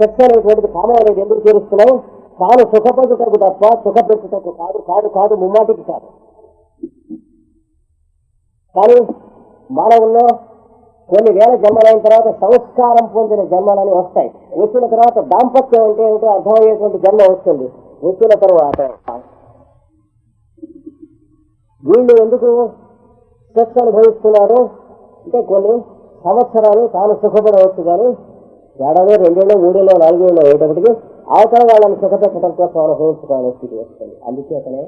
Sex అనేటువంటిది కామం అనేది ఎందుకు చేరుస్తున్నావు? తాను సుఖపడుటకు తప్ప సుఖపెట్టుటకు కాదు కాదు కాదు ముమ్మాటికి కాదు. కానీ మానవుల్లో కొన్ని వేల జన్మలైన తర్వాత సంస్కారం పొందిన జన్మలని వస్తాయి. వచ్చిన తర్వాత దాంపత్యం అంటే ఏంటో అర్థమయ్యేటువంటి జన్మ వస్తుంది. వచ్చిన తర్వాత. వీళ్ళు ఎందుకు సెక్స్ అనుభవిస్తున్నారు? అంటే కొన్ని సంవత్సరాలు తాను సుఖపడవచ్చు కానీ ఏడాదో రెండేళ్ళో మూడేళ్ళో నాలుగేళ్ళో అయ్యేటప్పటికి అవతల వాళ్ళని సుఖపెట్టడం కోసం అనుభవించుకోవాలనే స్థితి వస్తుంది. అందుచేతనే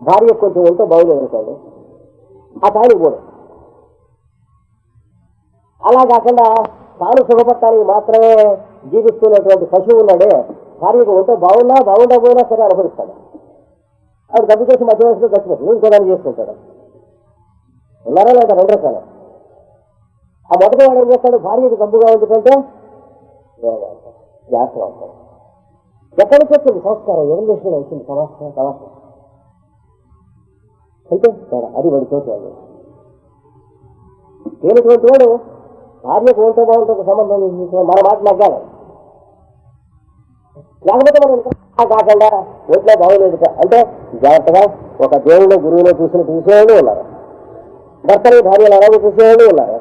భార్య కొంచెం ఉంటే బాగులేదు ఆ తాను కూడా అలా కాకుండా తాను సుఖపడటానికి మాత్రమే జీవిస్తున్నటువంటి పశువు ఉన్నాడే భార్యకు ఉంటే బాగున్నా బాగుండకపోయినా సరే అనుభవిస్తాడు. ఆవిడ డబ్బు చేసి మధ్య వయసులో ఖచ్చితంగా నేను కూడా చేసుకుంటాడు ఉన్నారా లేదా? రెండు రకాలు. ఆ మొదటి వాడు ఏం చేస్తాడు? భార్యకు డబ్బుగా ఎందుకంటే జాగ్రత్తగా ఉంటాడు ఎక్కడి నుంచి వచ్చింది సంస్కారం. ఎవరి దేశంలో వచ్చింది? సమస్య సమస్య అయితే అది వాడి చోటు వాళ్ళు లేనటువంటి వాడు? భార్యకు ఉంటే బాగుంటుంది సంబంధం మన మాట నగ్గాలి లేకపోతే మనం కాకుండా ఒంట్లో బాగోలేదు అంటే జాగ్రత్తగా ఒక దేవుడు గురువులో చూసిన చూసేవాళ్ళు ఉన్నారు. భర్తని భార్యలు అలాగే చూసేవాళ్ళు ఉన్నారు.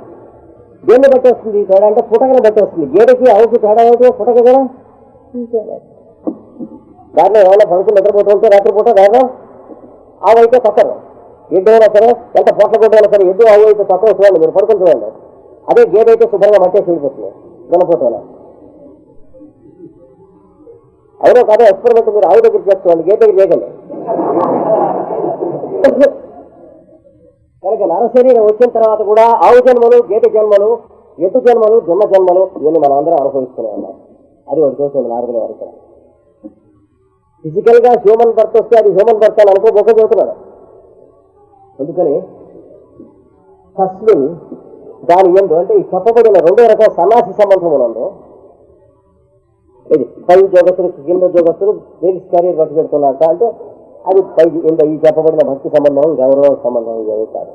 దేన్ని బట్టి వస్తుంది తేడా? అంటే పుటకని బట్టి వస్తుంది. గేదెకి ఆవుకి తేడా అయితే పుటక కదా దాంట్లో ఏమైనా పడుకుని నిద్రపోతుంటే రాత్రిపూట దాంట్లో ఆవు అయితే తక్కరు అయినా సరే ఎంత పొట్ల గుడ్డ అయినా సరే ఎద్దు ఆవు అయితే తక్కువ చూడండి మీరు పడుకుని చూడండి. అదే గేదె అయితే శుభ్రంగా మట్టేసి వెళ్ళిపోతుంది దున్నపోతేనా అవునో కాదో ఎక్స్పెరిమెంట్ మీరు ఆవు దగ్గర చేసుకోండి గేట్ దగ్గర చేయకండి కనుక నరశరీరం వచ్చిన తర్వాత కూడా ఆవు జన్మలు గేట జన్మలు ఎటు జన్మలు దున్న జన్మలు ఇవన్నీ మనం అందరం అనుభవిస్తూనే ఉన్నాం. అది ఒకటి చూస్తుంది నారదుల వారి ఫిజికల్గా హ్యూమన్ బర్త్ వస్తే అది హ్యూమన్ బర్త్ అని అనుకోబోక చెబుతున్నాడు. ఎందుకని? తస్మిన్ దాని ఎందు అంటే ఈ చెప్పబడిన రెండో రకం సన్నాసి సంబంధమునందు ఇది పై జోగస్తులు కింద జోగస్తులు దేనికి క్యారియర్ పట్టు అంటే అది పై ఇంత ఈ చెప్పబడిన భక్తి సంబంధం గౌరవ సంబంధం ఇవి కాదు.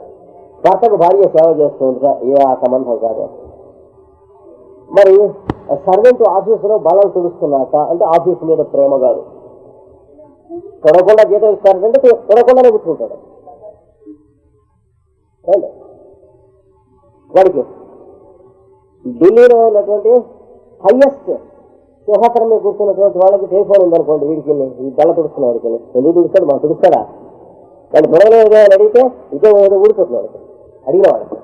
భర్తకు భార్య సేవ చేస్తూ ఏ ఆ సంబంధం కాదు. మరి సర్వెంట్ ఆఫీసులో బలం తుడుస్తున్నట్ట అంటే ఆఫీస్ మీద ప్రేమ గారు తొడకుండా జీతం ఇస్తారంటే తొడకుండానే కూర్చుంటాడు. వాడికి ఢిల్లీలో ఉన్నటువంటి హైయెస్ట్ సింహాసనం మీద కూర్చున్నటువంటి వాళ్ళకి టెలిఫోన్ ఉందనుకోండి వీడికి. ఈ బల్ల తుడుస్తున్న వాడికి. ఎందుకు తుడుస్తాడు? మనం తుడుస్తాడా? వాడు గొడవలేదు అని అడిగితే ఇదే ఏదో ఊడిపోతున్నాడు. అడిగిన వాడికి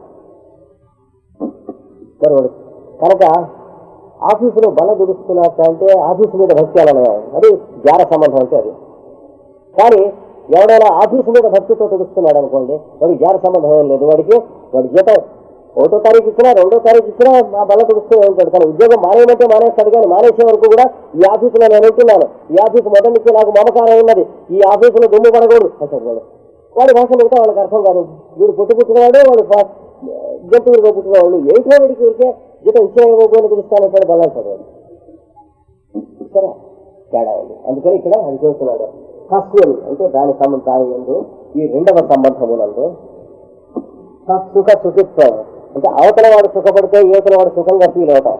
మరి కనుక ఆఫీసులో బల దుడుస్తున్నట్టు అంటే ఆఫీసు మీద భక్తి అలా అది జార సంబంధం అంటే అది. కానీ ఎవడైనా ఆఫీసు మీద భక్తితో తుడుస్తున్నాడు అనుకోండి వాడికి జార సంబంధం లేదు. వాడికి వాడి జీతం ఒకటో తారీఖు ఇచ్చినా రెండో తారీఖు ఇచ్చినా మా బల్ల వస్తూ ఉంటాడు. తన ఉద్యోగం మానేయమంటే మానేస్తాడు కానీ మానేసే వరకు కూడా ఈ ఆఫీసులో నేను వెళ్తున్నాను ఈ ఆఫీసు మొదటి నుంచి నాకు మమకారం ఉన్నది. ఈ ఆఫీసులో దుమ్ము పడకూడదు. అంటాడు వాడు. వాడి భాష మిగతా వాళ్ళకి అర్థం కాదు. వీడు పుట్టి పుట్టినవాడు వాడు ఫా- జంతువులుగా పుట్టినవాళ్ళు ఏంటో వీడికి ఊరికే జీతం ఇచ్చిన ఇవ్వకపోయినా పిలుస్తానంటాడు బలాంటాడు వాడు. సరే తేడా ఉంది. అందుకని ఇక్కడ అది చేస్తున్నాడు. సస్యం అంటే దాని సంబంధం ఎందు ఈ రెండవ సంబంధము నందు సుఖ సుఖిత్వం. అంటే అవతల వాడు సుఖపడితే యువతల వాడు సుఖంగా ఫీల్ అవుతాం.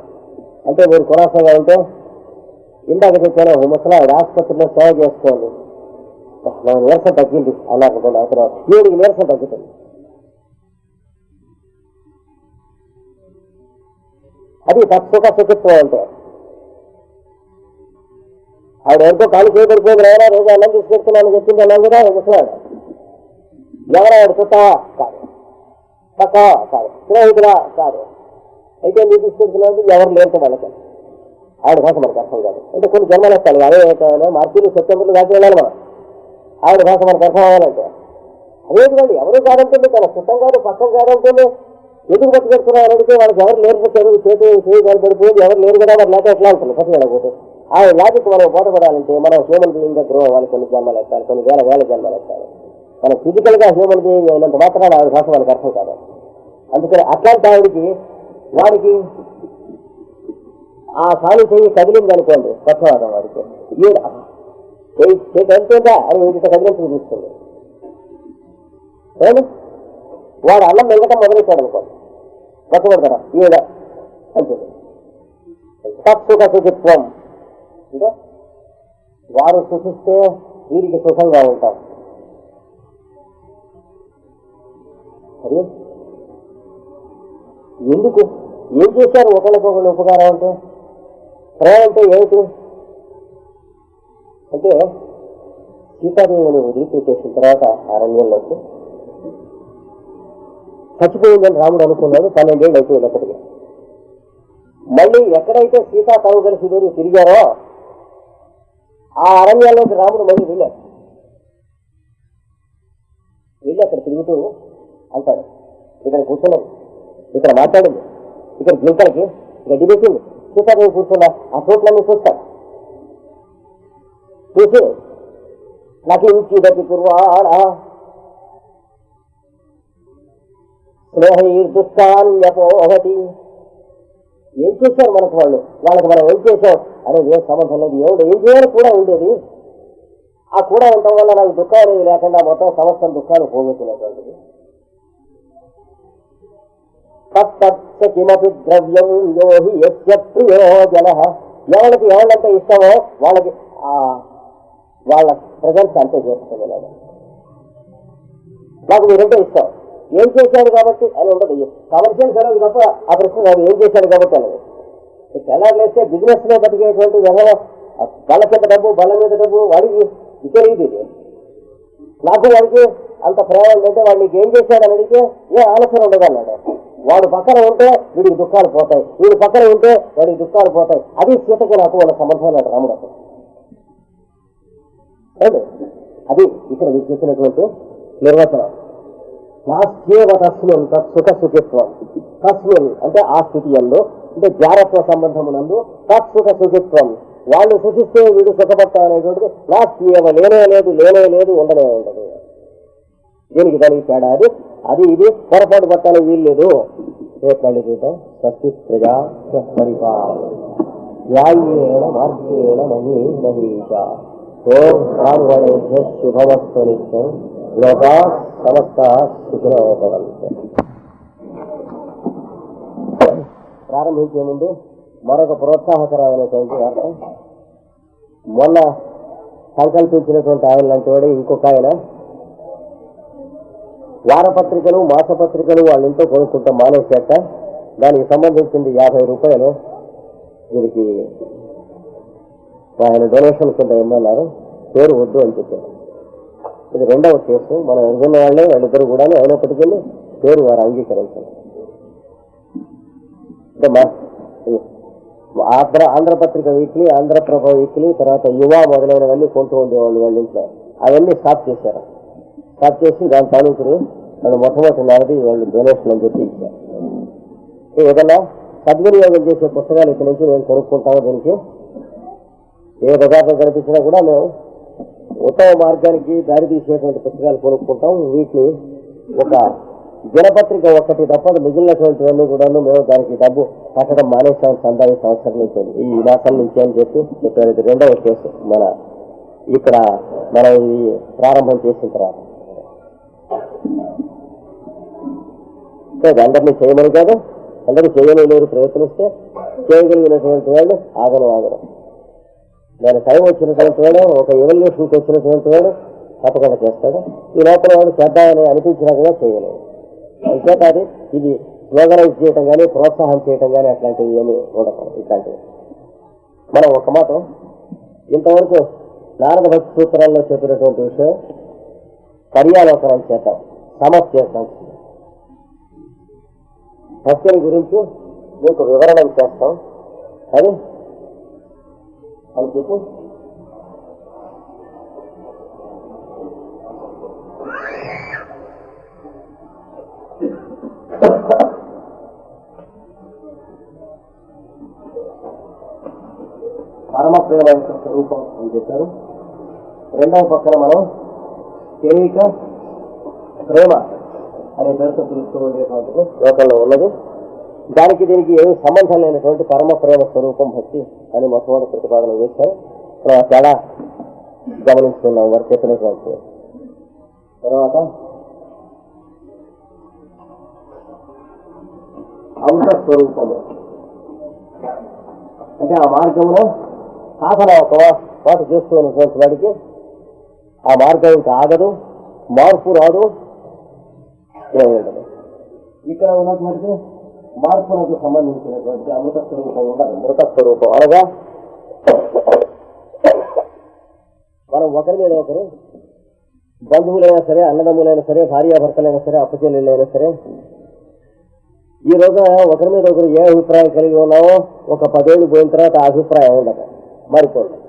అంటే మీరు కొనసాగా ఉంటే ఇందాక చెప్పాను ఒక ముసలావిడ ఆసుపత్రిలో సేవ చేసుకోండి నా నీరసం తగ్గింది అలాగకుండా అవతల వీడికి నీరసం తగ్గుతుంది. అది తత్సుఖ సుఖత్వం అంటే. ఆవిడ ఎంతో కాలు చేయబడిపోయింది ఎవరా రోజు అన్నం తీసుకెళ్తున్నానని చెప్పింది అన్నాం కదా ముసలాడు ఎవరా ఆవిడ చుట్టావా? కాదు. పక్క కాదు. స్నేహితులా కాదు. అయితే మీరు తీసుకెళ్తున్నాడు ఎవరు లేరు వాళ్ళకి. ఆవిడ భాష మనకు అర్థం కాదు. అంటే కొన్ని జన్మలు వస్తాయి. అదే మార్చిలు సెప్టెంబర్లు దాటి వెళ్ళాలి మనం. ఆవిడ భాష మనకు అర్థం అవ్వాలంటే. అదేంటండి ఎవరు కాదంటుంది? తన సుఖం కాదు పక్కన కాదంటుంది ఎందుకు పట్టు పెడుతున్నారు అడిగితే వాళ్ళకి ఎవరు లేరు చేతి చేయగల పడిపోయింది. ఎవరు లేరు కదా మరి లేక ఎట్లా ఉంటుంది? పట్టు వెళ్ళకపోతే. ఆ లాజిక్ మనం బోధపడాలంటే మనం హ్యూమన్ బీయింగ్ గ్రో అవ్వాలి. కొన్ని జన్మలు ఎత్తాలి కొన్ని వేల వేల జన్మలు ఎత్తాలి. మన ఫిజికల్గా హ్యూమన్ బీయింగ్ అయినంత మాత్రాన ఆవిడ భాష మనకు అర్థం కాదు. అందుకని అట్లాంటి ఆవిడికి వాడికి ఆ సాలు చేయి కదిలింది అనుకోండి పక్షవాదం వాడికి ఈవిడ చెయ్యి చెయ్యి అని వీటితో కదిలించుకు చూస్తుంది. వాడు అన్నం వెళ్ళటం మొదలెట్టాడు అనుకోండి. పట్టుబడతారా ఈవిడ అంతే. తత్సుఖ శుచిత్వం అంటే వారు సుఖిస్తే వీరికి సుఖంగా ఉంటారు. సరే ఎందుకు? ఏం చేశారు ఒకరికొకరు ఉపకారం అంటే? ప్రేమ అంటే ఏమిటి? అంటే సీతాదేవిని వదిలిపెట్టేసిన తర్వాత అరణ్యంలోకి చచ్చిపోయిందని రాముడు అనుకున్నాడు పన్నెండేళ్ళు అయిపోయింది అప్పటికి. మళ్ళీ ఎక్కడైతే సీతా తాము కలిసి దూరి తిరిగారో ఆ అరణ్యాల్లోకి రాముడు మళ్ళీ వెళ్ళాడు. వెళ్ళి అక్కడ తిరుగుతూ అంటాడు ఇక్కడ కూర్చున్నది ఇక్కడ మాట్లాడింది. ఇక్కడ జింకలకి ఇక్కడ చూసారు నేను కూర్చున్నా. ఆ చోట్లన్నీ చూస్తాడు చూసి నాకు ఇంచిదపి కుర్వాడ స్నేహీర్దుష్టాన్యపోహతి ఏం చేశారు మనకు వాళ్ళు? వాళ్ళకి మనం ఏం చేశాం? అనేది ఏం సంబంధం లేదు. ఎవడు ఏం చేయాలి? కూడా ఉండేది. ఆ కూడా ఉండటం వల్ల నాకు దుఃఖం అనేది లేకుండా మొత్తం సంవత్సరం దుఃఖాలు పోగొట్టినటువంటిది తత్తచ్చ కిమపి ద్రవ్యం యోహి యస్య ప్రియో ఎవరికి ఎవరంటే ఇష్టమో వాళ్ళకి వాళ్ళ ప్రజెన్స్ అంతే చేస్తుంది నాకు మీరంటే ఇష్టం. ఏం చేశాడు కాబట్టి అని ఉండదు. కమర్షియల్ సెలవు తప్ప ఆ ప్రశ్న కాదు ఏం చేశాడు కాబట్టి అనేది తెల్లారులేస్తే బిజినెస్లో బతికేటువంటి ఎవరో బల కింద డబ్బు బల మీద డబ్బు వాడికి తెలియదు ఇది నాకు వాడికి అంత ప్రేమ ఉందంటే వాడు నీకు ఏం చేశాడని అడిగితే ఏ ఆలోచన ఉండదు అన్నాడు వాడు పక్కన ఉంటే వీడికి దుఃఖాలు పోతాయి. వీడు పక్కన ఉంటే వాడికి దుఃఖాలు పోతాయి. అది సీతకి నాకు వాళ్ళ సంబంధం అన్నాడు రాముడు అది ఇక్కడ మీకు చెప్పినటువంటి నిర్వచనం. నాస్యేవ తస్మిన్ తత్సుఖ సుఖిత్వం. తస్మిన్ అంటే ఆ స్థితి ఎందు అంటే జారత్వ సంబంధమునందు తత్సుఖ సుఖిత్వం. వాళ్ళు సుఖిస్తే వీడు సుఖపడతా అనేటువంటిది నాస్యేవ లేనే లేదు లేనే లేదు ఉండనే ఉండదు. దీనికి దానికి తేడా అది. అది ఇది. పొరపాటు పట్టాలి వీల్లేదు రేపల్లి గీతం సత్య ప్రజా పరిపాలన మార్గేణ మహీష ఓం శుభమస్తు నిత్యం. లోకా సమస్త ప్రారంభించే ముందు మరొక ప్రోత్సాహకరమైనటువంటి వార్త. మొన్న సంకల్పించినటువంటి ఆయన లాంటి వాడు ఇంకొక ఆయన. వారపత్రికలు మాసపత్రికలు వాళ్ళ ఇంట్లో కొనుక్కుంటాం మానేశాక దానికి సంబంధించింది యాభై రూపాయలు దీనికి ఆయన డొనేషన్ కింద ఇమ్మన్నారు పేరు వద్దు అని చెప్పారు. ఇది రెండవ కేసు. మనం ఎదుగున్న వాళ్ళే వాళ్ళిద్దరు కూడా అయినప్పటికీ పేరు వారు అంగీకరించారు అంటే మా ఆంధ్ర ఆంధ్రపత్రిక వీక్లీ ఆంధ్రప్రభ వీక్లీ తర్వాత యువ మొదలైనవన్నీ కొంటూ ఉండేవాళ్ళు వాళ్ళ ఇంట్లో. అవన్నీ స్టాప్ చేశారు. స్టాప్ చేసి దాని తాలూకులు వాళ్ళు మొట్టమొదటి నాది వాళ్ళు డొనేషన్ అని చెప్పి ఇచ్చారు. ఏదన్నా సద్వినియోగం చేసే పుస్తకాలు ఇక్కడ నుంచి మేము కొనుక్కుంటాము దీనికి. ఏ పదార్థం కనిపించినా కూడా మేము ఉత్తమ మార్గానికి దారి తీసేటువంటి పుస్తకాలు కొనుక్కుంటాం. వీటిని ఒక దినపత్రిక ఒక్కటి తప్ప మిగిలినటువంటివన్నీ కూడా మేము దానికి డబ్బు కట్టడం మానేసాం సందా ఈ సంవత్సరం నుంచి. ఈ మాసం నుంచి అని చెప్పి చెప్పారు. ఇది రెండవ కేసు మన ఇక్కడ మనం ఇది ప్రారంభం చేసిన తర్వాత. అందరినీ చేయమని కాదు అందరూ చేయలేరు ప్రయత్నిస్తే చేయగలిగినటువంటి వాళ్ళు ఆగను ఆగను. నేను టైం వచ్చినటువంటి వాడు ఒక ఎవల్యూషన్కి వచ్చినటువంటి వాడు తప్పకుండా చేస్తాడు. ఈ లోపల వాడు చేద్దామని అనిపించినా కూడా చేయలేదు. అంచేత ఇది స్లోగనైజ్ చేయటం కానీ ప్రోత్సాహం చేయటం కానీ అట్లాంటివి ఏమి ఉండదు ఇట్లాంటివి. మనం ఒక మాట ఇంతవరకు నారద భక్తి సూత్రాల్లో చెప్పినటువంటి విషయం పర్యాలోకనం చేద్దాం సమస్య చేద్దాం భక్తిని గురించి మీకు వివరణం చేస్తాం. అది అని చెప్పి పరమ యొక్క స్వరూపం అని చెప్పారు. రెండవ పక్కన మనం తెలియక ప్రేమ అనే పేరుతో పిలుస్తూ ఉండేటువంటిది లోకంలో ఉన్నది. దానికి దీనికి ఏమి సంబంధం లేనటువంటి పరమ ప్రేమ స్వరూపం భక్తి అని మొట్టమొదటి ప్రతిపాదన చేశారు. తర్వాత తేడా గమనిస్తున్నాం వారు చెప్పినటువంటి తర్వాత అమృత స్వరూపము. అంటే ఆ మార్గంలో సాధన ఒక పాటు చేస్తూ ఉన్నటువంటి వాడికి ఆ మార్గం ఇంకా ఆగదు మార్పు రాదు ఏమీ ఉండదు. ఇక్కడ ఉన్నటువంటి మార్పులకు సంబంధించినటువంటి అమృత స్వరూపం ఉండదు. మృత స్వరూపం అనగా మనం ఒకరి మీద ఒకరు బంధువులైనా సరే అన్నదమ్ములైనా సరే భార్యాభర్తలైనా సరే అప్పచెల్లెళ్ళైనా సరే ఈ రోజున ఒకరి మీద ఒకరు ఏ అభిప్రాయం కలిగి ఉన్నామో ఒక పదేళ్ళు పోయిన తర్వాత ఆ అభిప్రాయం ఉండదు. మారిపోతుంది.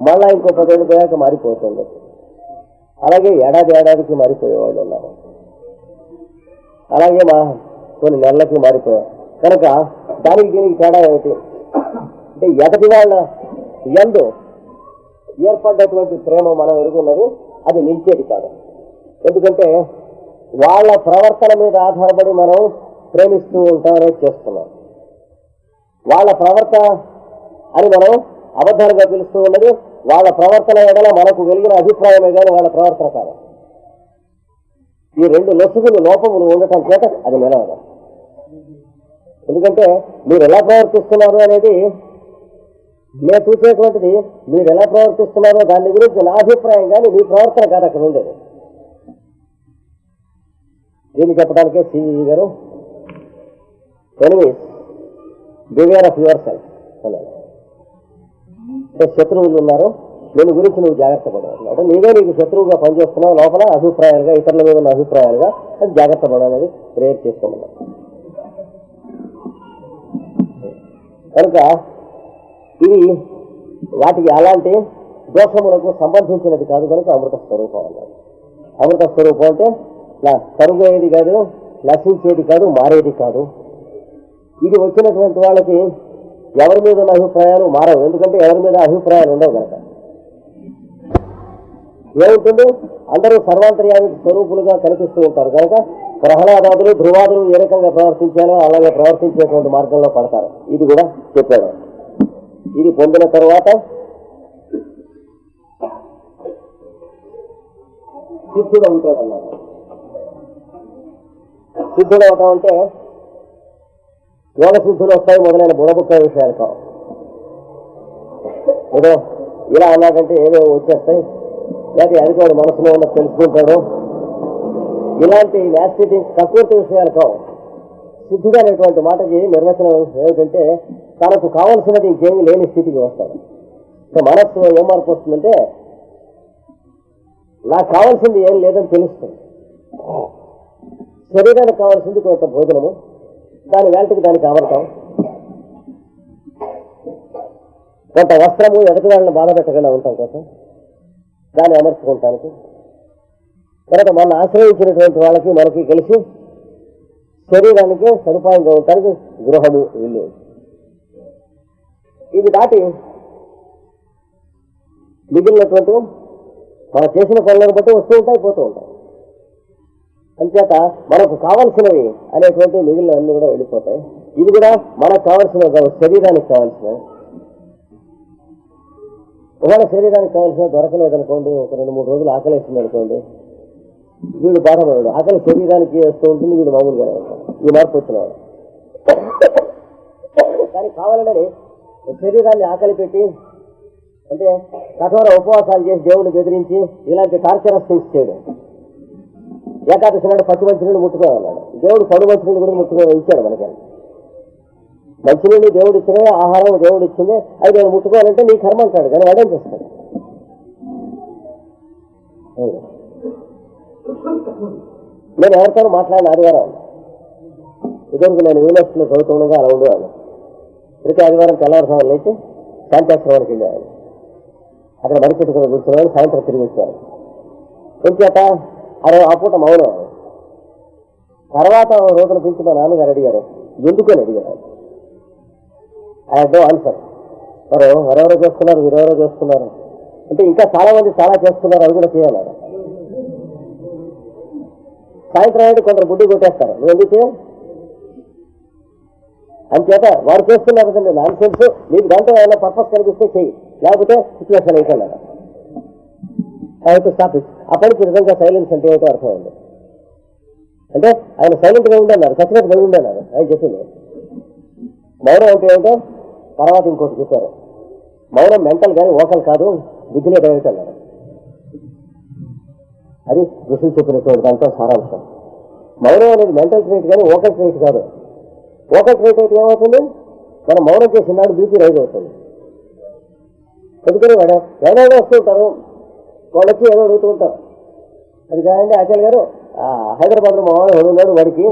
మళ్ళా ఇంకో పదేళ్ళు పోయాక మారిపోతుంది. అలాగే ఏడాది ఏడాదికి మారిపోయేవాళ్ళు ఉన్నారు. అలాగే మా కొన్ని నెలలకి మారిపోయాం కనుక దానికి దీనికి తేడా ఏమిటి? అంటే ఎదటి వాళ్ళ ఎందు ఏర్పడ్డటువంటి ప్రేమ మనం ఎరుగున్నది అది నిలిచేది కాదు. ఎందుకంటే వాళ్ళ ప్రవర్తన మీద ఆధారపడి మనం ప్రేమిస్తూ ఉంటామనేది చేస్తున్నాం. వాళ్ళ ప్రవర్తన అని మనం అబద్ధాలుగా పిలుస్తూ ఉన్నది వాళ్ళ ప్రవర్తన ఎడల మనకు వెలిగిన అభిప్రాయమే కానీ వాళ్ళ ప్రవర్తన కాదు. ఈ రెండు లొసుగులు లోపములు ఉండటం చేత అది నిలవదు. ఎందుకంటే మీరు ఎలా ప్రవర్తిస్తున్నారు అనేది నేను చూసేటువంటిది మీరు ఎలా ప్రవర్తిస్తున్నారో దాని గురించి నా అభిప్రాయం కానీ మీ ప్రవర్తన కాదు అక్కడ ఉండేది. దీన్ని చెప్పడానికే CE garu. Enemies beware of yourself అన్నారు శత్రువులు ఉన్నారు దీని గురించి నువ్వు జాగ్రత్త పడాలి. అంటే నీవే నీకు శత్రువుగా పనిచేస్తున్నావు లోపల అభిప్రాయాలుగా ఇతరుల మీద ఉన్న అభిప్రాయాలుగా అది జాగ్రత్త పడాలనేది ప్రేయర్ చేసుకోమన్నారు కనుక ఇది వాటికి అలాంటి దోషములకు సంబంధించినది కాదు కనుక అమృత స్వరూపం అన్నారు అమృత స్వరూపం అంటే నా కరుగయ్యేది కాదు నశించేది కాదు మారేది కాదు. ఇది వచ్చినటువంటి వాళ్ళకి ఎవరి మీద ఉన్న అభిప్రాయాలు మారవు. ఎందుకంటే ఎవరి మీద అభిప్రాయాలు ఉండవు కనుక. ఏముంటుంది? అందరూ సర్వాంతర్యామి స్వరూపులుగా కనిపిస్తూ ఉంటారు కనుక ప్రహ్లాదాదులు ధ్రువాదులు ఏ రకంగా ప్రవర్తించాలో అలాగే ప్రవర్తించేటువంటి మార్గంలో పడతారు. ఇది కూడా చెప్పాడు ఇది పొందిన తర్వాత సిద్ధుడు ఉంటాడు అన్నారు సిద్ధుడు అవటం అంటే యోగ వస్తాయి మొదలైన బుడబుక్క విషయాలు కావు. ఏదో ఇలా అన్నాకంటే ఏదో వచ్చేస్తాయి. లేకపోతే అనుకోడు మనసులో ఉన్న తెలుసుకుంటాడు. ఇలాంటి నాస్టి ప్రకృతి విషయాలు కావు. సిద్ధుడు అనేటువంటి మాటకి నిర్వచనం ఏమిటంటే తనకు కావలసినది ఇంకేమీ లేని స్థితికి వస్తాడు. సో మనస్సు ఏం మార్పు వస్తుందంటే నాకు కావాల్సింది ఏం లేదని తెలుస్తుంది. శరీరానికి కావాల్సింది కొంత భోజనము. దాని వేళటికి దానికి ఆవరతాం కొంత వస్త్రము ఎదుటి వాళ్ళని బాధ పెట్టకుండా ఉంటాం కోసం దాన్ని అమర్చుకుంటానికి తర్వాత మన ఆశ్రయించినటువంటి వాళ్ళకి మనకి కలిసి శరీరానికి సదుపాయంగా ఉండటానికి గృహము ఇల్లు. ఇవి దాటి మిగిలినటువంటి మనం చేసిన పనులను బట్టి వస్తూ ఉంటాయి పోతూ ఉంటాయి. అంచేత మనకు కావలసినవి అనేటువంటి మిగిలినవన్నీ కూడా వెళ్ళిపోతాయి. ఇవి కూడా మనకు కావలసిన శరీరానికి కావాల్సినవి ఒకవేళ శరీరానికి కావాల్సిన దొరకలేదనుకోండి ఒక రెండు మూడు రోజులు ఆకలేసింది అనుకోండి వీడు బాధపడడు. ఆకలి శరీరానికి వస్తూ ఉంటుంది వీడు మామూలుగా ఈ మార్పు వచ్చినవాడు కానీ కావాలని శరీరాన్ని ఆకలి పెట్టి అంటే కఠోర ఉపవాసాలు చేసి దేవుడిని బెదిరించి ఇలాంటి టార్చరస్ థింగ్స్ చేయడం. ఏకాదశి నాడు పచ్చి మంచినీళ్ళు ముట్టుకోవాలన్నాడు. దేవుడు పడు మంచినీళ్ళు కూడా ముట్టుకో ఇచ్చాడు మనకి. మంచినీళ్ళు దేవుడు ఇచ్చినే ఆహారం దేవుడు ఇచ్చిందే. అది నేను ముట్టుకోవాలంటే నీ కర్మ అంటాడు కానీ వాడేం చేస్తాడు? నేను ఎవరితో మాట్లాడిన ఆదివారం. ఇదివరకు నేను యూనివర్సిటీలో చదువుతుండగా అలా ఉండేవాడు ప్రతి ఆదివారం తెల్లవారుసాము లేచి శాంతాశ్రమానికి వెళ్ళేవాడు అక్కడ మడి చెట్టు కూర్చున్నాడు సాయంత్రం తిరిగి వచ్చారు ఎంచేత అరే ఆ పూట మౌనం. తర్వాత రోజున పిలిచి మా నాన్నగారు అడిగారు ఎందుకని అడిగారు. ఐ డో ఆన్సర్ మరి మరెవరో చేస్తున్నారు వీరెవరో చేస్తున్నారు అంటే ఇంకా చాలా మంది చాలా చేస్తున్నారు అవి కూడా చేయాలి. సాయంత్రం అయితే కొందరు బుడ్డి కొట్టేస్తారు. నువ్వు ఎందుకు చేయాలి అంచేత వారు చేస్తున్నారు కదండి నాన్ సెన్స్ నీకు దాంట్లో ఏమైనా పర్పస్ కనిపిస్తే చెయ్యి. లేకపోతే సిచ్యువేషన్ అయిపోయినారు అయితే స్టాప్ ఇట్ అప్పటికి నిజంగా సైలెన్స్ అంటే ఏమిటో అర్థమైంది అంటే ఆయన సైలెంట్గా ఉండన్నారు సచ్చినట్టు ఉండన్నారు ఆయన చెప్పింది. మౌనం అంటే ఏంటో తర్వాత ఇంకోటి చెప్పారు. మౌనం మెంటల్ కానీ ఓకల్ కాదు బుద్ధిలో డైరెక్ట్ అన్నారు. అది ఋషులు చెప్పినటువంటి దాంతో సారాంశం. మౌనం అనేది మెంటల్ ట్రీట్ కానీ ఓకల్ ట్రీట్ కాదు. ఓకల్ ట్రీట్ అయితే ఏమవుతుంది? మనం మౌనం చేసిన నాడు బీపీ రైజ్ అవుతుంది. ఎందుకని వాడు ఎవరైనా వస్తుంటారు? వాళ్ళు వచ్చి ఏదో అడుగుతూ ఉంటారు. అది కాదండి ఆచార్య గారు ఆ, హైదరాబాద్లో మా ఉన్నాడు వాడికి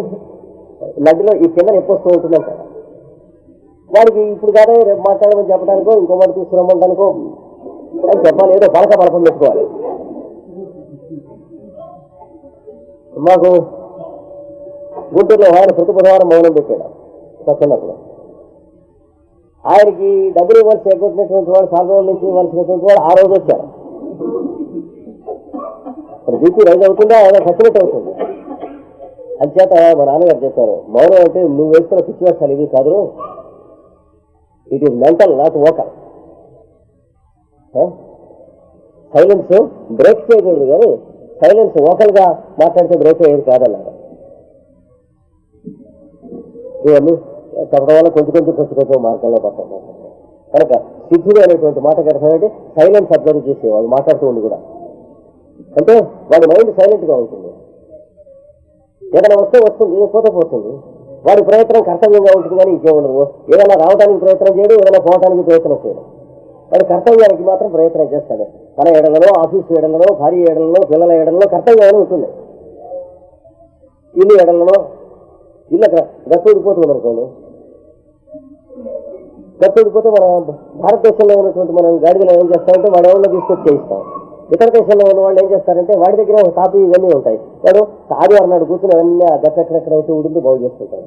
నదిలో ఈ కింద నొప్పి వస్తూ ఉంటుందంట. వాడికి ఇప్పుడు కాదే రేపు మాట్లాడమని చెప్పడానికో ఇంకో మాట తీసుకురమ్మంటానికో అని చెప్పాలి ఏదో పలక పలకం పెట్టుకోవాలి. మాకు గుంటూరులో ఆయన ప్రతి బుధవారం మౌనం పెట్టాడు సత్యన్నప్పుడు ఆయనకి డబ్బులు ఇవ్వాల్సి ఎగ్గొట్టినటువంటి వాడు సాగు నుంచి ఇవ్వాల్సినటువంటి వాడు ఆ రోజు వచ్చారు మరి బీపీ రైజ్ అవుతుందా ఆయన ఖచ్చితంగా అవుతుంది అంచేత మా నాన్నగారు చెప్పారు మౌనం అంటే నువ్వు వేస్తున్న సిచ్యువేషన్ ఇవి కాదు. It is mental not vocal silence break చేయకూడదు కానీ సైలెన్స్ ఓకల్గా మాట్లాడితే బ్రేక్ అయ్యేది కాదన్నారు. ఇవన్నీ చెప్పడం వల్ల కొంచెం కొంచెం కొంచెం కొంచెం మార్గంలో పడతాం కనుక సిద్ధుడు అనేటువంటి మాట కడతానంటే సైలెన్స్ అబ్జర్వ్ చేసేవాడు మాట్లాడుతూ ఉండి కూడా. అంటే వాడి మైండ్ సైలెంట్గా ఉంటుంది. ఏదైనా వస్తే వస్తుంది పోతే పోతుంది. వాడి ప్రయత్నం కర్తవ్యంగా ఉంటుంది కానీ ఇంకేముండదు ఏదైనా రావడానికి ప్రయత్నం చేయడు ఏదైనా పోవడానికి ప్రయత్నం చేయడు. వాడి కర్తవ్యానికి మాత్రం ప్రయత్నం చేస్తాడు. తన ఎడలలో ఆఫీసు ఎడలలో భార్య ఎడలలో పిల్లల ఎడలలో కర్తవ్యం ఉంటుంది. ఇల్లు ఎడలలో ఇల్లు అక్కడ గట్టు ఊడిపోతుంది అనుకోండి. గట్టు ఊడిపోతే మన భారతదేశంలో ఉన్నటువంటి మనం గాడిదలో ఏం చేస్తామంటే వాడు ఎవరిలో తీసుకొచ్చి చేయిస్తాం ఇతర దేశంలో ఉన్న వాళ్ళు ఏం చేస్తారంటే వాడి దగ్గర ఒక కాపీ ఇవన్నీ ఉంటాయి. వాడు ఆదివారం అన్నాడు కూర్చుని అవన్నీ గట్ట ఎక్కడెక్కడైతే బాగు చేసుకుంటాడు.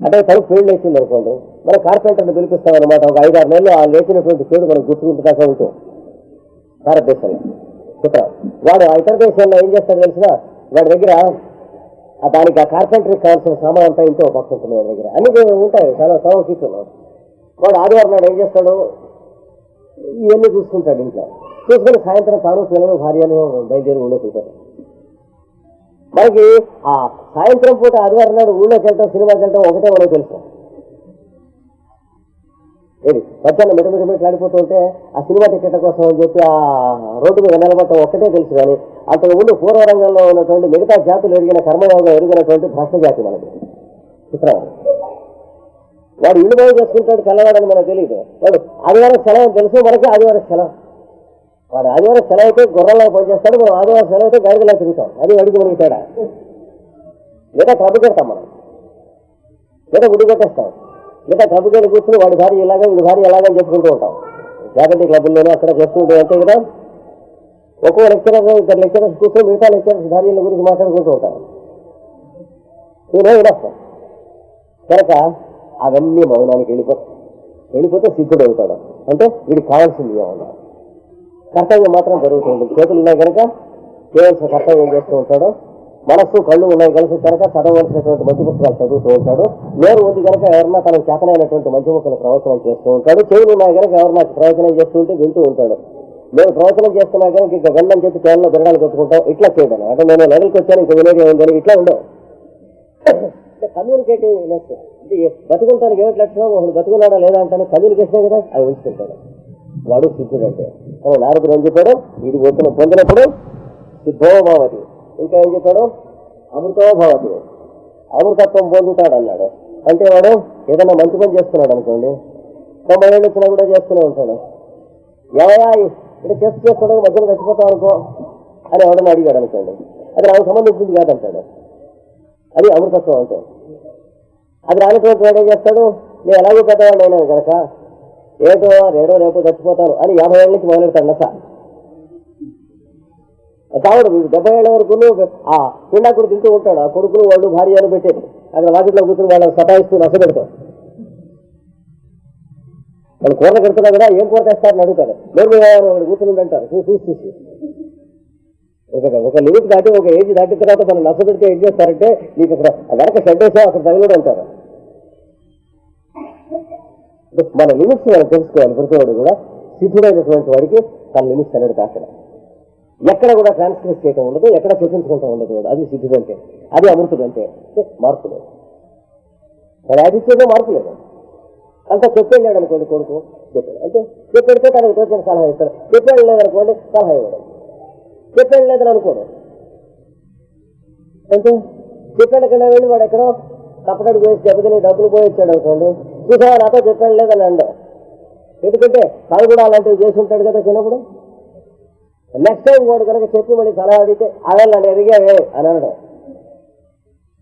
అంటే తను ఫీల్డ్ లేచింది అనుకోండి మనం కార్పెంటర్ని పిలిపిస్తాం అనమాట ఒక ఐదారు నెలలు ఆ లేచినటువంటి ఫీల్డ్ మనం గుర్తుకుంటు ఉంటాం. భారతదేశంలో. చిత్రం వాడు ఆ ఇతర దేశంలో ఏం చేస్తాడు తెలిసిన? వాడి దగ్గర దానికి ఆ కార్పెంటర్కి కావాల్సిన సామాన్ అంతా ఇంట్లో పక్క ఉంటుంది వాడి దగ్గర. అన్ని ఉంటాయి చాలా సవ వాడు ఆదివారం నాడు ఏం చేస్తాడు? ఇవన్నీ చూసుకుంటాడు ఇంట్లో చూసుకుని సాయంత్రం తాను పిల్లలు భార్యను బయలుదేరి ఊళ్ళోకి వెళ్తాడు మనకి ఆ సాయంత్రం పూట ఆదివారం నాడు ఊళ్ళోకి వెళ్తాం సినిమాకి వెళ్తాం ఒకటే మనకు తెలుసు. ఏది? మధ్యాహ్నం మిట మిట మిట్లాడిపోతూ ఉంటే ఆ సినిమా టికెట్ల కోసం అని చెప్పి ఆ రోడ్డు మీద నిలబడటం ఒక్కటే తెలుసు కానీ అంతకు ముందు పూర్వరంగంలో ఉన్నటువంటి మిగతా జాతులు ఎరిగిన కర్మయోగం ఎరిగినటువంటి భ్రష్ట జాతి మనకి చిత్రం వాడు ఇల్లు బాగు చేసుకుంటాడు తెల్లవాడని మనకు తెలియదు వాడు ఆదివారం సెలవు తెలుసు మనకి ఆదివారం సెలవు. వాడు ఆదివారం సెలవు అయితే గుర్రంలో పనిచేస్తాడు మనం ఆదివారం సెలవు అయితే గాడిదలా తిరుగుతాం. అది అడిగి మనకి తేడా. లేదా క్లబ్ కడతాం మనం. లేదా గుడి కట్టేస్తాం. లేదా క్లబ్ కట్టి కూర్చుని వాడి భార్య ఇలాగా వీడి భార్య ఎలాగని చెప్పుకుంటూ ఉంటాం. జాగ్రత్త క్లబ్లోనే అక్కడ చేస్తుంటే అంతే కదా? ఒక్కో లెక్చరర్ ఇద్దరు లెక్చరర్స్ కూర్చొని మిగతా లెక్చరర్స్ భార్యల గురించి మాట్లాడుకుంటూ ఉంటారు. నేనే వినస్తాం కనుక అవన్నీ మౌనానికి వెళ్ళిపోతాయి. వెళ్ళిపోతే సిద్ధుడు అవుతాడు. అంటే వీడికి కావాల్సింది ఏమన్నా కర్తవ్యం మాత్రం జరుగుతుంది చేతులు ఉన్నాయి కనుక చేయవలసిన కర్తవ్యం చేస్తూ ఉంటాడు. మనస్సు కళ్ళు ఉన్నాయి కలిసి కనుక చదవలసినటువంటి మంచి పుస్తకాలు చదువుతూ ఉంటాడు. నేరు ఉంది కనుక ఎవరన్నా తనకు చేతనైనటువంటి మంచి ముక్కలు ప్రవచనం చేస్తూ ఉంటాడు. చెవులు ఉన్నాయి కనుక ఎవరన్నా ప్రవచనం చేస్తూ ఉంటే వింటూ ఉంటాడు. నేను ప్రవచనం చేస్తున్నా కనుక ఇంకా గండం చేసి కేవలం బిరడాలు కొట్టుకుంటాం. ఇట్లా చేయడం. అంటే నేను లెవెల్కి వచ్చాను ఇంకా వినేది ఉందని ఇట్లా ఉండవు. అంటే కమ్యూనికేటివ్ నెస్ అంటే బతుకుంటానికి ఏమిటి లక్షణం? ఒకడు బతుకున్నాడా లేదా అంటే కమ్యూనికేషన్ కదా? అవి ఉంచుకుంటాడు. వాడు సిద్ధుడు అంటే నారదుడు ఏం చెప్పాడు? ఇది వచ్చిన పొందినప్పుడు సిద్ధోభావతి. ఇంకా ఏం చెప్పాడు? అమృతోభావతి. అమృతత్వం పొందుతాడు అన్నాడు అంటే వాడు ఏదైనా మంచి పని చేస్తున్నాడు అనుకోండి తొంభై ఏళ్ళు వచ్చినా కూడా చేస్తూనే ఉంటాడు. ఎవయా ఇక్కడ చేస్తూ చేస్తున్నాడు మధ్యలో చచ్చిపోతాం అనుకో అని ఎవడన్నా అడిగాడు అనుకోండి. అది నాకు సంబంధించింది కాదంటాడు. అది అమృతత్వం అంటే? అది రానటువంటి వాడు ఏం చేస్తాడు? నేను ఎలాగో పెద్దవాడిని అయినాను కనుక ఏటో రేడో రేపో చచ్చిపోతాను అని యాభై ఏళ్ళ నుంచి మొదలెడతాడు నస. కావడు వీడు డెబ్బై ఏళ్ళ వరకు ఆ పిండాకుడు తింటూ ఉంటాడు. ఆ కొడుకులు వాళ్ళు భార్య అని పెట్టేది అక్కడ వాకిట్లో కూర్చుని వాళ్ళని సతాయిస్తూ నస పెడతాడు. వాళ్ళు కూరలు కడుతున్నా కదా ఏం కూర తెస్తారని అడుగుతాడు. నేను కూర్చుని అంటారు చూసి చూసి. ఒక ఒక లిమిట్ దాటి ఒక ఏజ్ దాటిన తర్వాత మనం నచ్చబెడితే ఏం చేస్తారంటే నీకు అక్కడ వెనక షెడ్ అక్కడ తగిలిడు అంటారు. మన లిమిట్స్ మనం తెలుసుకోవాలి ప్రతివాడు కూడా సిద్ధుడైనటువంటి వాడికి తన లిమిట్స్ అనేది దాచడం ఎక్కడ కూడా ట్రాన్స్ఫర్ చేయటం ఉండదు ఎక్కడ చర్చించుకుంటూ ఉండదు అది సిద్ధుడు అంటే అది అమృతుడు అంటే మార్పు లేదు. మరి ఆదిత్యంలో మార్పు లేదు. అంతా చెప్పేళ్ళాడు అనుకోండి కొడుకు చెప్పాడు. అంటే చెప్పాడితే తనకు తోచిన సలహా ఇస్తాడు. చెప్పాడు లేదనుకోండి సలహా ఇవ్వడం. చెప్పండి లేదని అనుకోడు అంటే చెప్పాడు కన్నా వెళ్ళి వాడు ఎక్కడో తప్పటడు పోయి దెబ్బతిని డబ్బులు పోయిచ్చాడు అనుకోండి చూసావా నాతో చెప్పండి లేదని అండవు ఎందుకంటే తాను కూడా అలాంటివి చేసి ఉంటాడు కదా చిన్నప్పుడు. నెక్స్ట్ టైం వాడు కనుక చెప్పి మళ్ళీ సలహా అడిగితే అదే నన్ను ఎదిగావే అని అనడం.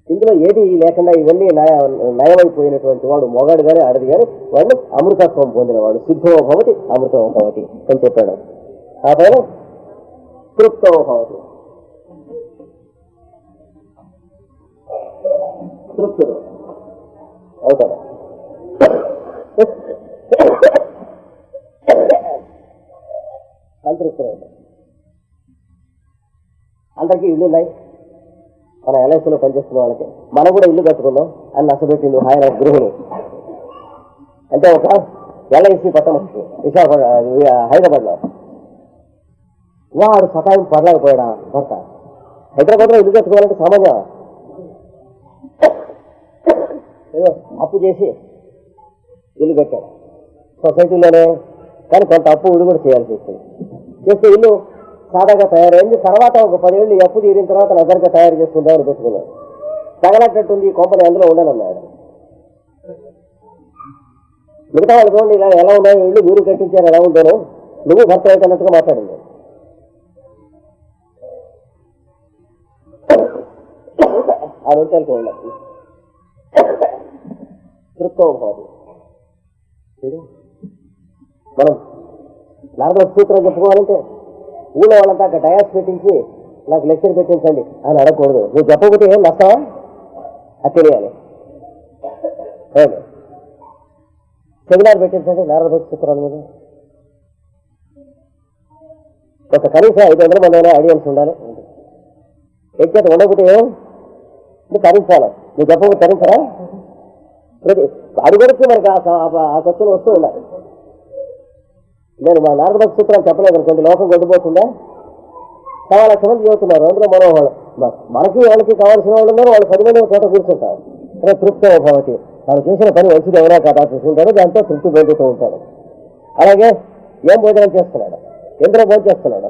ఇందులో ఏది లేకుండా ఇవన్నీ నయ నయమైపోయినటువంటి వాడు మొగాడు కానీ ఆడది కానీ వాడు అమృతత్వం పొందినవాడు సిద్ధో భవతి అమృతో భవతి అని చెప్పాడు. ఆ పైన తృప్తో భవతి తృప్తుడు అవుతారు సంతృప్తుడు అవుతాడు అందరికీ ఇల్లు ఉన్నాయి మన ఎల్ఐసీలో పనిచేస్తున్న వాళ్ళకి మనం కూడా ఇల్లు కట్టుకుందాం అని నచ్చబెట్టింది ఆయన గృహిణి అంటే ఒక ఎల్ఐసి పట్టణం విశాఖ హైదరాబాద్లో వాడు సతాయం పడలేకపోయాడా? భర్త. హైదరాబాద్లో ఇల్లు కట్టుకోవాలంటే సామాన్య. ఏదో అప్పు చేసి ఇల్లు కట్టాడు. సొసైటీలోనే. కానీ కొంత అప్పు ఇల్లు కూడా చేయాల్సి వచ్చింది చేస్తే ఇల్లు సాదాగా తయారైంది. తర్వాత ఒక పదేళ్ళు అప్పు తీరిన తర్వాత నగరంగా తయారు చేసుకుందామని పెట్టుకున్నాడు. తగలట్టట్టుంది ఈ కొంపని అందులో ఉండనన్నాడు మిగతా వాళ్ళు చూడండి ఇలా ఎలా ఉన్నాయో? ఇల్లు మీరు కట్టించారు ఎలా ఉంటారు నువ్వు భర్త అవుతున్నట్టుగా మాట్లాడింది ఆ విషయాలకు వెళ్ళాలి తృప్తోభావం మనం నారద సూత్రం చెప్పుకోవాలంటే ఊళ్ళో వాళ్ళంతా అక్కడ డయాస్ పెట్టించి నాకు లెక్చర్ పెట్టించండి అని అడగకూడదు. నువ్వు చెప్పకపోతే ఏం నష్టమా? అది తెలియాలి. సెమినార్ పెట్టించండి నారద సూత్రాల మీద. ఒక కనీసం ఐదు వందల మంది అయినా ఆడియన్స్ ఉండాలి. ఎక్కడ ఉండకపోతే ఏం? నువ్వు తరించాలి. నువ్వు చెప్పకపోతే తరించరా ప్రతి అడుగుడికి మనకి ఆ- ఆ- వస్తూ ఉండాలి నేను మా నారద సూత్రాలు చెప్పలేదు అనుకోండి లోకం కొట్టిపోతుందా చాలా లక్ష మంది చదువుతున్నారు అందులో మరో వాళ్ళు మనకి వాళ్ళకి కావాల్సిన వాళ్ళు ఉన్నారు వాళ్ళు పది మంది చోట కూర్చుంటారు. అదే తృప్తి భవతి వాళ్ళు చేసిన పని మంచిది ఎవరైనా కదా చూసుకుంటాడు దాంతో తృప్తి పొందుతూ ఉంటాడు. అలాగే ఏం భోజనం చేస్తున్నాడు? ఎందులో భోజనం చేస్తున్నాడు.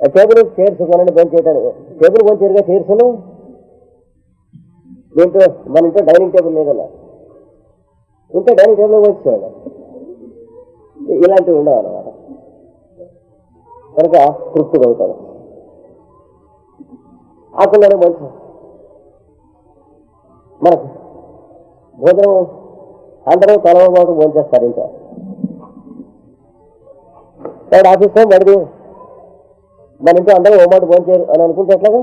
టేబుల్ చైర్స్ కొనండి భోజనం చేయడానికి టేబుల్ భోజనం చేయగా చైర్స్ దీంట్లో మన ఇంట్లో డైనింగ్ టేబుల్ లేదన్నా. ఇంట్లో డైనింగ్ టేబుల్ వచ్చాడు ఇలాంటివి ఉండవు అన్నమాట కనుక తృప్తి అవుతాడు ఆకుల్లోనే మంచి మనకు భోజనం అందరూ తలవాటు భోజనం చేస్తారు ఇంట్లో వాడు ఆఫీస్లో మడిది మన ఇంట్లో అందరూ ఓ మాట భోజనం చేయరు అని అనుకుంటే ఎట్లాగా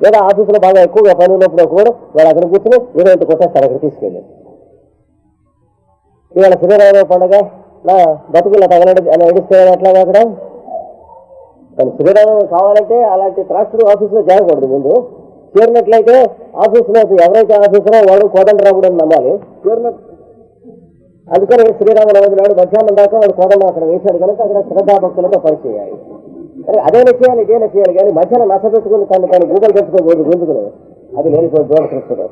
లేదా ఆఫీసులో బాగా ఎక్కువగా పని ఉన్నప్పుడు కూడా వాళ్ళు అక్కడ కూర్చుని ఏదో ఇంత కొట్టేస్తారు అక్కడ తీసుకెళ్ళి. ఇవాళ శ్రీరామ పండగ నా బతుకుల తగలడు అని ఏడిస్తే ఎట్లాగా అక్కడ కానీ శ్రీరామం కావాలంటే అలాంటి ట్రాక్టర్ ఆఫీసులో చేరకూడదు ముందు. చేరినట్లయితే ఆఫీసులో ఎవరైతే ఆఫీసులో వాడు కోదండరాముడు అని నమ్మాలి. చేరిన అందుకని శ్రీరామనవమి నాడు మధ్యాహ్నం దాకా వాడు కోదండ అక్కడ వేశాడు కనుక అక్కడ శ్రద్ధాభక్తులతో పనిచేయాలి అదేనా చేయాలి ఇదేనా చేయాలి కానీ మధ్యాహ్నం నచ్చపెట్టుకుని తను తను గూగుల్ తెచ్చుకోకూడదు గుంజుకుని అది నేను దూరకృష్ణుడు కృష్ణుడు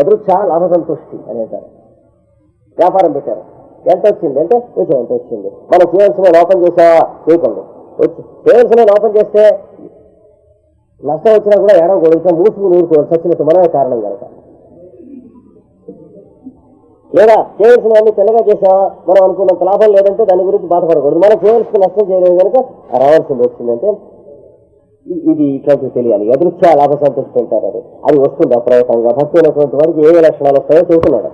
ఎదురుచ్చా లాభ సంతృష్టి అని అంటారు వ్యాపారం పెట్టారు. ఎంత వచ్చింది అంటే కొంచెం ఎంత వచ్చింది. మనం చేయాల్సిన లోపం చేసావా చేయకండి వచ్చి చేయాల్సిన లోపం చేస్తే నష్టం వచ్చినా కూడా ఏడవకూడదు మూసుకుని ఊరుకోవాలి. సచ్చినట్టు మనమే కారణం కనుక. లేదా చేయాల్సినవన్నీ తెల్లగా చేసావా మనం అనుకున్నంత లాభం లేదంటే దాని గురించి బాధపడకూడదు. మనం చేయాల్సిన నష్టం చేయలేదు కనుక రావాల్సింది వచ్చిందంటే ఇది ఇట్లాంటివి తెలియాలి. ఎదురుచ్చా లాభ సంతృష్టి అంటారు అది. అది వస్తుంది అప్రయత్నంగా భక్తి ఉన్నటువంటి వాడికి ఏ లక్షణాలు వస్తాయో చూస్తున్నాడు.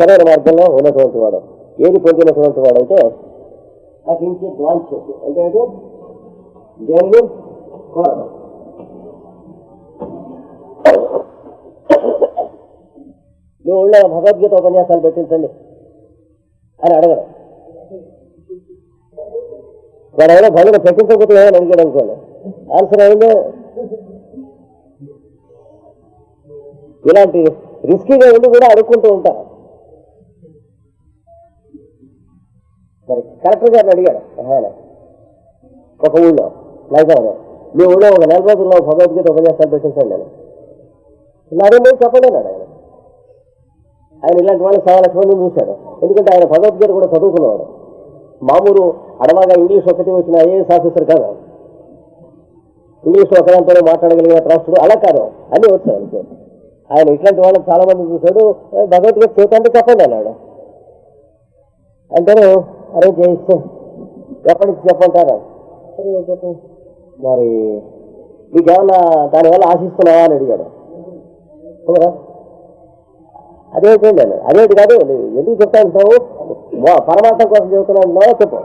సరైన మార్గంలో ఉన్నటువంటి వాడు. ఏది పొందినటువంటి వాడైతే ఇంకే వాంఛ అంటే ఏంటి? దేనిని కోరడం మీ ఊళ్ళో భగవద్గీత ఉపన్యాసాలు పెట్టించండి అని అడగడం వాడు ఎవరో భగవద్గీత పెట్టించకపోతే ఏమని అడిగాడు అనుకోండి. ఆన్సర్ అయిందో ఇలాంటి రిస్కీగా ఉండి కూడా అడుక్కుంటూ ఉంటారు. మరి కలెక్టర్ గారిని అడిగాడు ఆయన ఒక ఊళ్ళో లైఫ్లో మీ ఊళ్ళో ఒక నెల రోజుల్లో భగవద్గీత ఉపన్యాసాలు పెట్టించండి నేను నాదే మీరు చెప్పండి అన్నాడు ఆయన ఆయన ఇలాంటి వాళ్ళు చాలా మంది చూశారు. చూశాడు ఎందుకంటే ఆయన భగవద్గీత కూడా చదువుకున్నవాడు. మామూలు అడవాగా ఇంగ్లీష్ ఒకటి వచ్చిన ఐఏఎస్ ఆఫీసర్ కాదు. ఇంగ్లీష్ ఒకదాంతో మాట్లాడగలిగిన ట్రస్టుడు అలా కాదు అన్నీ వచ్చాయి ఆయన ఇట్లాంటి వాళ్ళకి చాలా మంది చూశాడు. భగవద్గీత చేతంటే చెప్పండి అన్నాడు. అంటే అరే చేయిస్తే ఎప్పటి నుంచి చెప్పంటారా మరి నీకేమన్నా దానివల్ల ఆశిస్తున్నావా? అని అడిగాడు. అదేంటండి అన్నాడు అదేంటి కాదు నువ్వు ఎందుకు చెప్తా ఉంటావు పరమాత్మ కోసం చెబుతున్నావు అంటున్నావా చెప్పు.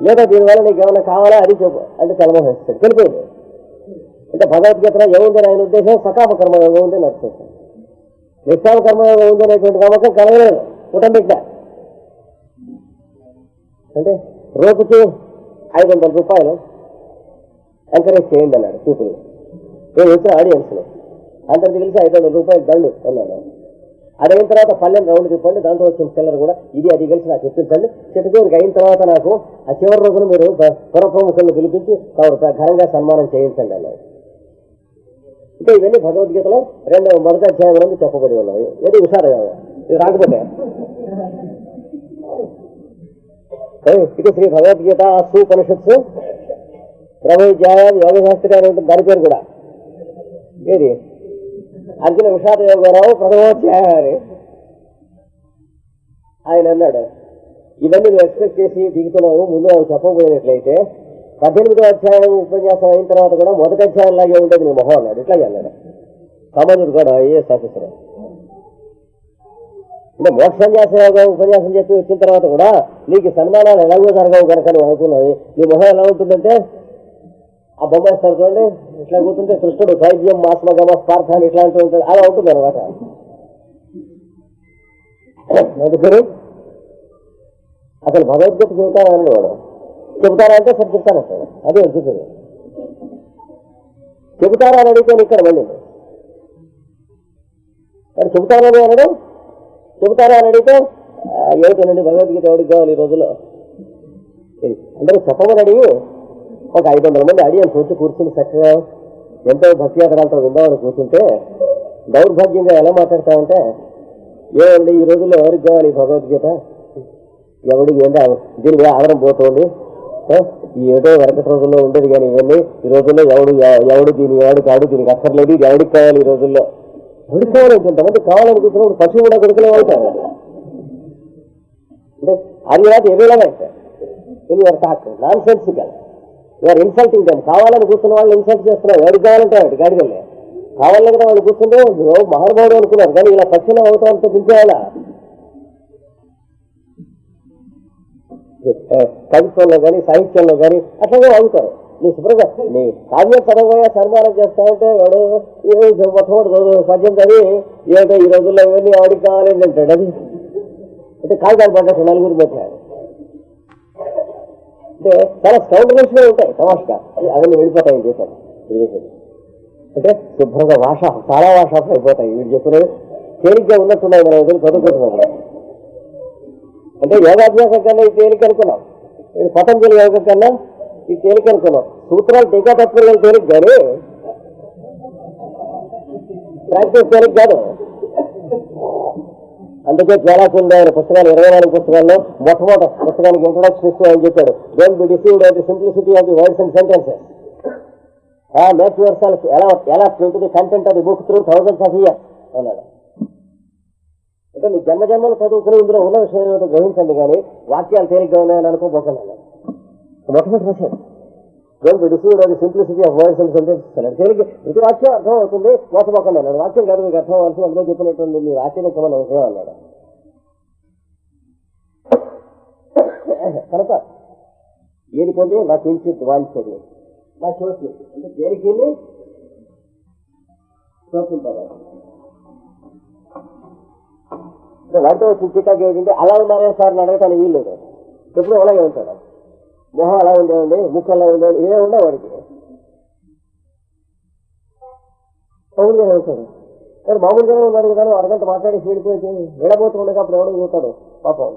లేదా దీనివల్ల నీకు ఏమైనా కావాలా అది చెప్పు. అంటే కలమోహిస్తాడు తెలిపోయింది అంటే భగవద్గీతలో ఏముందని ఆయన ఉద్దేశం? సకామ కర్మయోగం ఉంది నచ్చేసాం నిష్కామ కర్మయోగం ఉంది అనేటువంటి నమ్మకం కలగలేదు. కుటుంబ అంటే రోజుకి ఐదు వందల రూపాయలు ఎంకరేజ్ చేయండి అన్నాడు చూపులు. నేను వచ్చిన ఆడియన్స్లో అందరికి తెలిసి ఐదు వందల రూపాయలు దండు అన్నాడు. అదైన తర్వాత పల్లెని రౌండ్ తిప్పండి దాంతో వచ్చిన చిల్లర కూడా ఇది అది కలిసి నాకు ఇప్పించండి. చిట్టుదూరికి అయిన తర్వాత నాకు ఆ చివరి రోజున మీరు ప- పుర ప్రముఖులను పిలిపించి వారు ఘనంగా సన్మానం చేయించండి అన్నారు. అంటే ఇవన్నీ భగవద్గీతలో రెండవ మొదటి అధ్యాయం చెప్పబడి ఉన్నాయి. ఏది హుషారు ఇది రాకపోతే? ఇక శ్రీ భగవద్గీత సుపనిషత్సు బ్రహ్మవిద్యాయ యోగశాస్త్రి అనేటువంటి దాని పేరు కూడా. ఏది? అర్జున విషాద యోగరావు ప్రథమోధ్యాయ అని ఆయన అన్నాడు ఇవన్నీ నువ్వు ఎక్స్పెక్ట్ చేసి దిగుతున్నావు ముందు నాకు చెప్పబోయినట్లయితే పద్దెనిమిదో అధ్యాయం ఉపన్యాసం అయిన తర్వాత కూడా మొదటి అధ్యాయం లాగే ఉండేది నీ మొహం అన్నాడు. ఇట్లా అన్నాడు. సామాన్యుడు కూడా ఐఏఎస్ ఆఫీసర్. అంటే మోక్ష సన్యాస ఉపన్యాసం చెప్పి వచ్చిన తర్వాత కూడా నీకు సన్మానాలు ఎలాగో జరగవు కనుక నువ్వు అనుకున్నావు. నీ మొహం ఎలా ఉంటుందంటే ఆ బొమ్మ వేస్తారు చూడండి ఇట్లా కూర్చుంటే కృష్ణుడు దైవ్యం మాస్మగమ స్పార్థాన్ని ఇట్లాంటి ఉంటాడు. అలా ఉంటుంది అనమాట అందుకని అసలు భగవద్గీత చెబుతారా అని వాడు. చెబుతారా అంటే సరే చెప్తానంటాడు అదే చెప్తుంది చెబుతారా అని అడిగితే ఇక్కడ మళ్ళీ మరి చెబుతారని అనడం? చెబుతారా అని అడిగితే "ఆ, భగవద్గీత ఎవరికి కావాలి ఈ రోజులో అందరూ చెప్పమని అడిగి ఒక ఐదు వందల మంది ఆడియన్స్ వచ్చి కూర్చుని చక్కగా ఎంతో భక్తియాత్రాలతో విందామని కూర్చుంటే దౌర్భాగ్యంగా ఎలా మాట్లాడతామంటే ఏమండి ఈ రోజుల్లో ఎవరికి కావాలి భగవద్గీత? ఎవడు ఏంటో దీనికి ఆదరం పోతుంది. ఏదో వెనకటి రోజుల్లో ఉండేది కానీ ఇవన్నీ ఈ రోజుల్లో ఎవడు ఎవడు దీని ఎవడు కాడు దీనికి అక్కర్లేదు. ఇది ఎవడికి కావాలి ఈ రోజుల్లో? ఎవడికి కావాలి కొంతమంది కావాలనుకుంటున్నప్పుడు పశువు కూడా కొడుకునే అవుతారు. అంటే అది రాదు ఎవరిలాగా in your talk. Nonsensical you are insulting them కావాలని కూర్చున్న వాళ్ళు ఇన్సల్ట్ చేస్తున్నారు. ఎవరికి కావాలంటే వాడికి గాడిగలే కావాలని కదా వాళ్ళు కూర్చుంటే మహానుభావుడు అనుకున్నారు. కానీ ఇలా పక్షులు అవతారంతో పిలిచేయాలా కవిత్వంలో కానీ సాహిత్యంలో కానీ అట్లాగే అవుతారు నువ్వు శుభ్రంగా నీ కావ్యం చదవబోయా సన్మానం చేస్తానంటే వాడు మొట్టమొదటి పద్యం చదివి ఏంటో ఈ రోజుల్లో ఇవన్నీ వాడికి కావాలని అంటాడు. అది అంటే కాగితాలు పడ్డట్టు నలుగురు పెట్టాడు అంటే చాలా సౌండ్గా ఉంటాయి తమాషగా. అవన్నీ వెళ్ళిపోతాయి చేశాను విదేశాలు అంటే శుభ్రంగా భాష చాలా భాష అయిపోతాయి. వీళ్ళు చెప్పినవి తేలిగ్గా ఉన్నట్టున్నాయి మనం ఎదురు చదువుకుంటున్నాం. అంటే యోగాభ్యాసం కన్నా ఈ తేలిక అనుకున్నాం. ఇది పతంజలి యోగం కన్నా ఈ తేలిక అనుకున్నాం. సూత్రాలు టీకా తత్వాలు తేలిక కానీ ప్రాక్టీస్ తేలిక కాదు అందుకే జ్వాలాకుండ ఆయన పుస్తకాలు ఇరవై నాలుగు పుస్తకాల్లో మొట్టమొదటి పుస్తకానికి ఇంట్రొడక్షన్ ఇస్తూ ఆయన చెప్పాడు. Don't be deceived of the simplicity of the words and sentences make yourself ఎలా ఎలా to the content of the book through thousands of years అన్నాడు. అంటే మీ జన్మజన్మలు చదువుకుని ఇందులో ఉన్న విషయం ఏమిటో గ్రహించండి కానీ వాక్యాలు తేలిగ్గా ఉన్నాయని అనుకోబోకండి మొట్టమొదటి విషయం don't be deceived of simplicity of words and sentences అన్నాడు తేలిగ్గా ప్రతి వాక్యం అర్థం అవుతుంది మోసపోకుండా అన్నాడు. వాక్యం కాదు మీకు అర్థం అవ్వాల్సి అందులో చెప్పినట్టుంది. మీరు ఆశ్చర్యకరమైన విషయం అన్నాడు. కనుక ఏది పొంది నా కించిత్ వాంఛది నా చోటు అంటే దేనికి వెళ్ళి? చూస్తుంటారు అంటే వాడితో చిక్కిటాకి ఏంటంటే అలా ఉన్నారే సార్? అని అడగటానికి వీల్లేదు ఎప్పుడు అలాగే ఉంటాడు. మొహం అలా ఉండేవండి ముఖం అలా ఉండేది ఇవే ఉండవు వాడికి. మామూలుగానే ఉంటాడు కానీ మామూలుగానే ఉన్నాడు కదా అరగంట మాట్లాడి వెళ్ళిపోయి వెళ్ళబోతుండగా అప్పుడు ఎవడో చూస్తాడు పాపం.